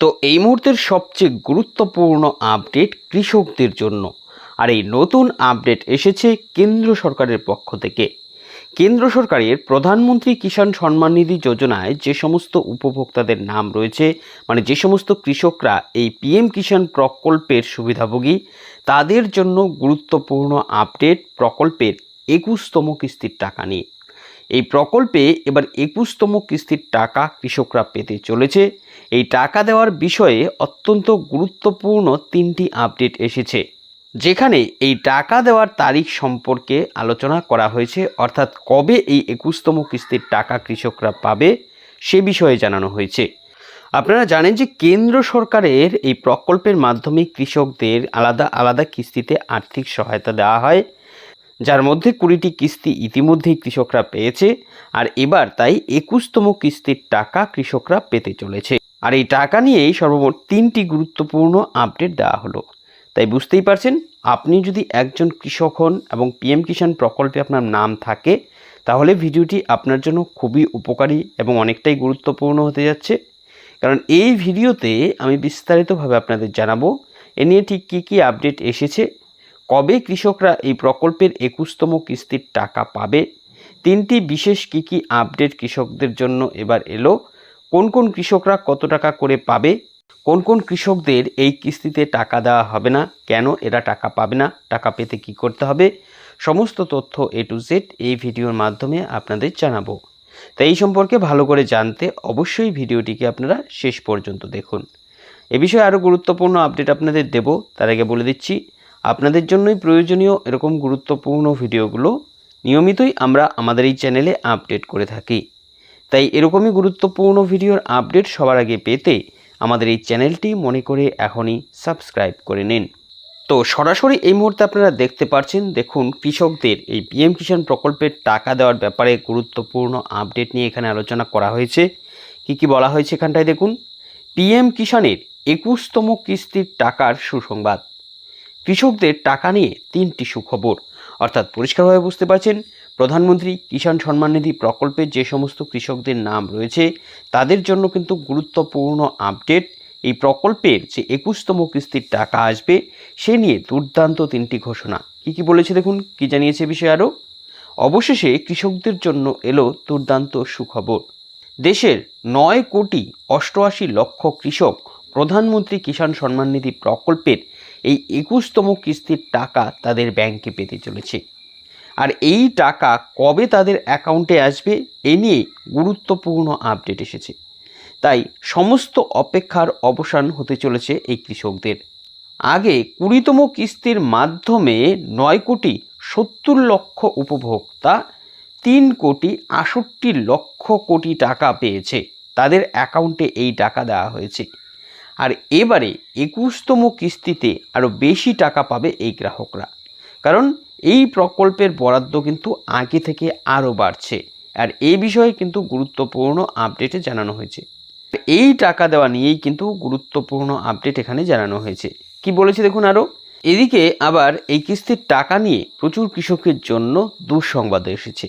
তো এই মুহূর্তের সবচেয়ে গুরুত্বপূর্ণ আপডেট কৃষকদের জন্য। আর এই নতুন আপডেট এসেছে কেন্দ্র সরকারের পক্ষ থেকে। কেন্দ্র সরকারের প্রধানমন্ত্রী কিষাণ সম্মান নিধি যোজনায় যে সমস্ত উপভোক্তাদের নাম রয়েছে মানে যে সমস্ত কৃষকরা এই পিএম কিষাণ প্রকল্পের সুবিধাভোগী, তাদের জন্য গুরুত্বপূর্ণ আপডেট প্রকল্পের একুশতম কিস্তির টাকা নিয়ে। এই প্রকল্পে এবার একুশতম কিস্তির টাকা কৃষকরা পেতে চলেছে। এই টাকা দেওয়ার বিষয়ে অত্যন্ত গুরুত্বপূর্ণ তিনটি আপডেট এসেছে। যেখানে এই টাকা দেওয়ার তারিখ সম্পর্কে আলোচনা করা হয়েছে, অর্থাৎ কবে এই একুশতম কিস্তির টাকা কৃষকরা পাবে সে বিষয়ে জানানো হয়েছে। আপনারা জানেন যে কেন্দ্র সরকারের এই প্রকল্পের মাধ্যমে কৃষকদের আলাদা আলাদা কিস্তিতে আর্থিক সহায়তা দেওয়া হয়। যার মধ্যে কুড়িটি কিস্তি ইতিমধ্যেই কৃষকরা পেয়েছে, আর এবার তাই একুশতম কিস্তির টাকা কৃষকরা পেতে চলেছে। আর এই টাকা নিয়েই সর্বমোট তিনটি গুরুত্বপূর্ণ আপডেট দেওয়া হলো। তাই বুঝতেই পারছেন, আপনি যদি একজন কৃষক হন এবং পিএম কিষাণ প্রকল্পে আপনার নাম থাকে, তাহলে ভিডিওটি আপনার জন্য খুবই উপকারী এবং অনেকটাই গুরুত্বপূর্ণ হতে যাচ্ছে। কারণ এই ভিডিওতে আমি বিস্তারিতভাবে আপনাদের জানাব, এ নিয়ে ঠিক কী কী আপডেট এসেছে কবে কৃষকরা এই প্রকল্পের একুশতম কিস্তির টাকা পাবে? তিনটি বিশেষ কী কী আপডেট কৃষকদের জন্য এবার এলো? কোন কোন কৃষকরা কত টাকা করে পাবে? কোন কোন কৃষকদের এই কিস্তিতে টাকা দেওয়া হবে না? কেন এরা টাকা পাবে না? টাকা পেতে কি করতে হবে? সমস্ত তথ্য এ টু জেড এই ভিডিওর মাধ্যমে আপনাদের জানাব। তাই এই সম্পর্কে ভালো করে জানতে অবশ্যই ভিডিওটিকে আপনারা শেষ পর্যন্ত দেখুন। এ বিষয়ে আরও গুরুত্বপূর্ণ আপডেট আপনাদের দেব। তার আগে বলে দিচ্ছি আপনাদের জন্যই প্রয়োজনীয় এরকম গুরুত্বপূর্ণ ভিডিওগুলো নিয়মিতই আমরা আমাদের এই চ্যানেলে আপডেট করে থাকি। তাই এরকমই গুরুত্বপূর্ণ ভিডিওর আপডেট সবার আগে পেতে আমাদের এই চ্যানেলটি মনে করে এখনই সাবস্ক্রাইব করে নিন। তো সরাসরি এই মুহূর্তে আপনারা দেখতে পাচ্ছেন দেখুন কৃষকদের এই পিএম কিষাণ প্রকল্পের টাকা দেওয়ার ব্যাপারে গুরুত্বপূর্ণ আপডেট নিয়ে এখানে আলোচনা করা হয়েছে। কি কি বলা হয়েছে এখানটায় দেখুন। পিএম কিষাণের একুশতম কিস্তির টাকার সুসংবাদ। কৃষকদের টাকা নিয়ে তিনটি সুখবর। অর্থাৎ পরিষ্কারভাবে বুঝতে পারছেন, প্রধানমন্ত্রী কিষাণ সম্মান নিধি প্রকল্পে যে সমস্ত কৃষকদের নাম রয়েছে, তাদের জন্য কিন্তু গুরুত্বপূর্ণ আপডেট, এই প্রকল্পের যে একুশতম কিস্তির টাকা আসবে, সে নিয়ে দুর্দান্ত তিনটি ঘোষণা। কি কি বলেছে দেখুন, কি জানিয়েছে বিষয়ে আরও? অবশেষে কৃষকদের জন্য এলো দুর্দান্ত সুখবর। দেশের নয় কোটি অষ্টআশি লক্ষ কৃষক প্রধানমন্ত্রী কিষাণ সম্মান নিধি প্রকল্পের এই একুশতম কিস্তির টাকা তাদের ব্যাংকে পেতে চলেছে। আর এই টাকা কবে তাদের অ্যাকাউন্টে আসবে, এ নিয়ে গুরুত্বপূর্ণ আপডেট এসেছে। তাই সমস্ত অপেক্ষার অবসান হতে চলেছে এই কৃষকদের। আগে কুড়িতম কিস্তির মাধ্যমে নয় কোটি সত্তর লক্ষ উপভোক্তা, তিন কোটি আষট্টি লক্ষ কোটি টাকা পেয়েছে। তাদের অ্যাকাউন্টে এই টাকা দেওয়া হয়েছে। আর এবারে একুশতম কিস্তিতে আরও বেশি টাকা পাবে এই গ্রাহকরা। কারণ এই প্রকল্পের বরাদ্দ কিন্তু আগে থেকে আরও বাড়ছে আর এই বিষয়ে কিন্তু গুরুত্বপূর্ণ আপডেটে জানানো হয়েছে। এই টাকা দেওয়া নিয়েই কিন্তু গুরুত্বপূর্ণ আপডেট এখানে জানানো হয়েছে। কি বলেছে দেখুন আরও? এদিকে আবার এই কিস্তির টাকা নিয়ে প্রচুর কৃষকের জন্য দুঃসংবাদ এসেছে।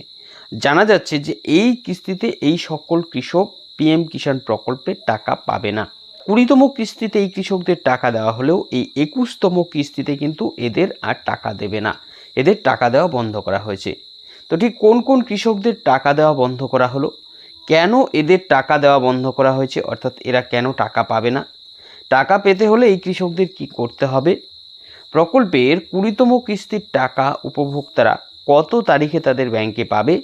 জানা যাচ্ছে যে এই কিস্তিতে এই সকল কৃষক পিএম কিষাণ প্রকল্পের টাকা পাবে না। কুড়িতম কিস্তিতে এই কৃষকদের টাকা দেওয়া হলেও এই একুশতম কিস্তিতে কিন্তু এদের আর টাকা দেবে না। এদের টাকা দেওয়া বন্ধ করা হয়েছে। তো ঠিক কোন কোন কৃষকদের টাকা দেওয়া বন্ধ করা হলো? কেন এদের টাকা দেওয়া বন্ধ করা হয়েছে? অর্থাৎ এরা কেন টাকা পাবে না? টাকা পেতে হলে এই কৃষকদের কি করতে হবে? প্রকল্পের কুড়িতম কিস্তির টাকা উপভোক্তারা কত তারিখে তাদের ব্যাংকে পাবে?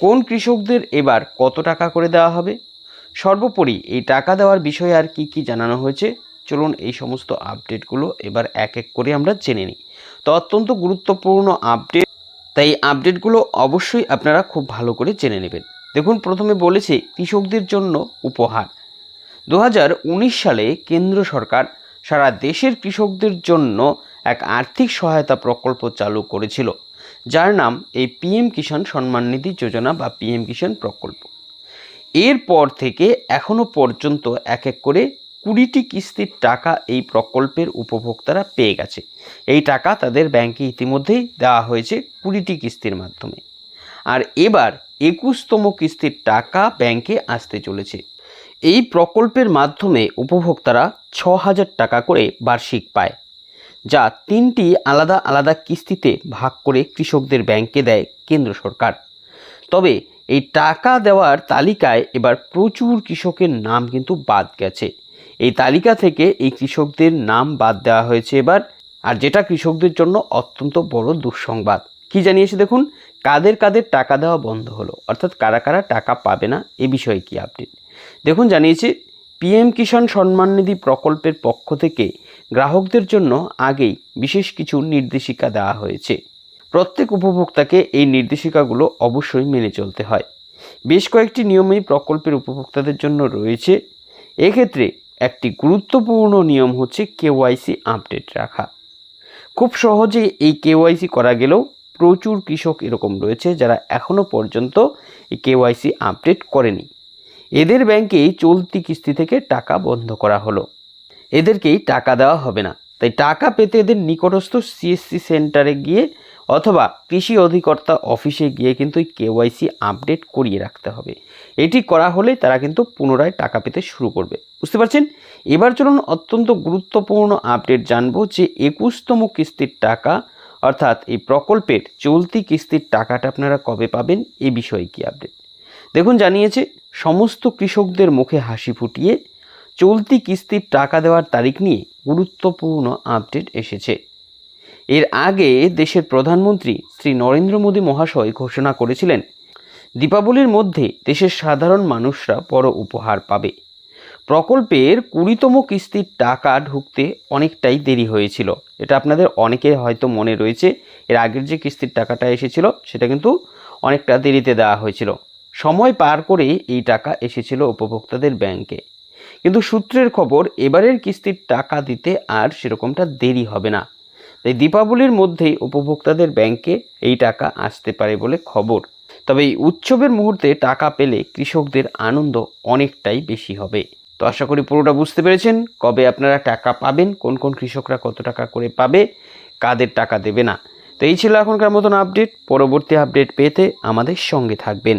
কোন কৃষকদের এবার কত টাকা করে দেওয়া হবে? সর্বোপরি এই টাকা দেওয়ার বিষয়ে আর কি কি জানানো হয়েছে? চলুন এই সমস্ত আপডেটগুলো এবার এক এক করে আমরা জেনে নিই। তো অত্যন্ত গুরুত্বপূর্ণ আপডেট, তাই আপডেটগুলো অবশ্যই আপনারা খুব ভালো করে জেনে নেবেন। দেখুন, প্রথমে বলেছে কৃষকদের জন্য উপহার। দু হাজার উনিশ সালে কেন্দ্র সরকার সারা দেশের কৃষকদের জন্য এক আর্থিক সহায়তা প্রকল্প চালু করেছিল, যার নাম এই পিএম কিষাণ সম্মান নিধি যোজনা বা পিএম কিষাণ প্রকল্প। এরপর থেকে এখনও পর্যন্ত এক এক করে কুড়িটি কিস্তির টাকা এই প্রকল্পের উপভোক্তারা পেয়ে গেছে। এই টাকা তাদের ব্যাংকে ইতিমধ্যেই দেওয়া হয়েছে কুড়িটি কিস্তির মাধ্যমে। আর এবার একুশতম কিস্তির টাকা ব্যাংকে আসতে চলেছে। এই প্রকল্পের মাধ্যমে উপভোক্তারা ছ হাজার টাকা করে বার্ষিক পায়, যা তিনটি আলাদা আলাদা কিস্তিতে ভাগ করে কৃষকদের ব্যাংকে দেয় কেন্দ্র সরকার। তবে এই টাকা দেওয়ার তালিকায় এবার প্রচুর কৃষকের নাম কিন্তু বাদ গেছে। এই তালিকা থেকে এই কৃষকদের নাম বাদ দেওয়া হয়েছে এবার, আর যেটা কৃষকদের জন্য অত্যন্ত বড় দুঃসংবাদ। কি জানিয়েছে দেখুন? কাদের কাদের টাকা দেওয়া বন্ধ হলো, অর্থাৎ কারা কারা টাকা পাবে না, এ বিষয়ে কি আপডেট দেখুন, জানিয়েছে পিএম কিষাণ সম্মান নিধি প্রকল্পের পক্ষ থেকে গ্রাহকদের জন্য আগেই বিশেষ কিছু নির্দেশিকা দেওয়া হয়েছে। প্রত্যেক উপভোক্তাকে এই নির্দেশিকাগুলো অবশ্যই মেনে চলতে হয়। বেশ কয়েকটি নিয়মেই প্রকল্পের উপভোক্তাদের জন্য রয়েছে। এক্ষেত্রে একটি গুরুত্বপূর্ণ নিয়ম হচ্ছে কেওয়াইসি আপডেট রাখা। খুব সহজে এই কেওয়াইসি করা গেলেও প্রচুর কৃষক এরকম রয়েছে যারা এখনও পর্যন্ত এই কেওয়াইসি আপডেট করেনি। এদের ব্যাংকে চলতি কিস্তি থেকে টাকা বন্ধ করা হলো। এদেরকেই টাকা দেওয়া হবে না। তাই টাকা পেতে এদের নিকটস্থ সিএসসি সেন্টারে গিয়ে অথবা কৃষি অধিকর্তা অফিসে গিয়ে কিন্তু এই কেওয়াইসি আপডেট করিয়ে রাখতে হবে। এটি করা হলে তারা কিন্তু পুনরায় টাকা পেতে শুরু করবে। বুঝতে পারছেন? এবার চলুন অত্যন্ত গুরুত্বপূর্ণ আপডেট জানব যে একুশতম কিস্তির টাকা, অর্থাৎ এই প্রকল্পের চলতি কিস্তির টাকাটা আপনারা কবে পাবেন? এ বিষয়ে কি আপডেট? দেখুন, জানিয়েছে সমস্ত কৃষকদের মুখে হাসি ফুটিয়ে চলতি কিস্তির টাকা দেওয়ার তারিখ নিয়ে গুরুত্বপূর্ণ আপডেট এসেছে। এর আগে দেশের প্রধানমন্ত্রী শ্রী নরেন্দ্র মোদী মহাশয় ঘোষণা করেছিলেন, দীপাবলির মধ্যে দেশের সাধারণ মানুষরা বড় উপহার পাবে। প্রকল্পের কুড়িতম কিস্তির টাকা ঢুকতে অনেকটাই দেরি হয়েছিল। এটা আপনাদের অনেকের হয়তো মনে রয়েছে, এর আগের যে কিস্তির টাকাটা এসেছিল, সেটা কিন্তু অনেকটা দেরিতে দেওয়া হয়েছিল। সময় পার করে এই টাকা এসেছিল উপভোক্তাদের ব্যাংকে। কিন্তু সূত্রের খবর, এবারের কিস্তির টাকা দিতে আর সেরকমটা দেরি হবে না। তাই দীপাবলির মধ্যেই উপভোক্তাদের ব্যাংকে এই টাকা আসতে পারে বলে খবর। তবে এই উৎসবের মুহূর্তে টাকা পেলে কৃষকদের আনন্দ অনেকটাই বেশি হবে। তো আশা করি পুরোটা বুঝতে পেরেছেন। কবে আপনারা টাকা পাবেন, কোন কোন কৃষকরা কত টাকা করে পাবে, কাদের টাকা দেবে না। তো এই ছিল এখনকার মতন আপডেট। পরবর্তী আপডেট পেতে আমাদের সঙ্গে থাকবেন।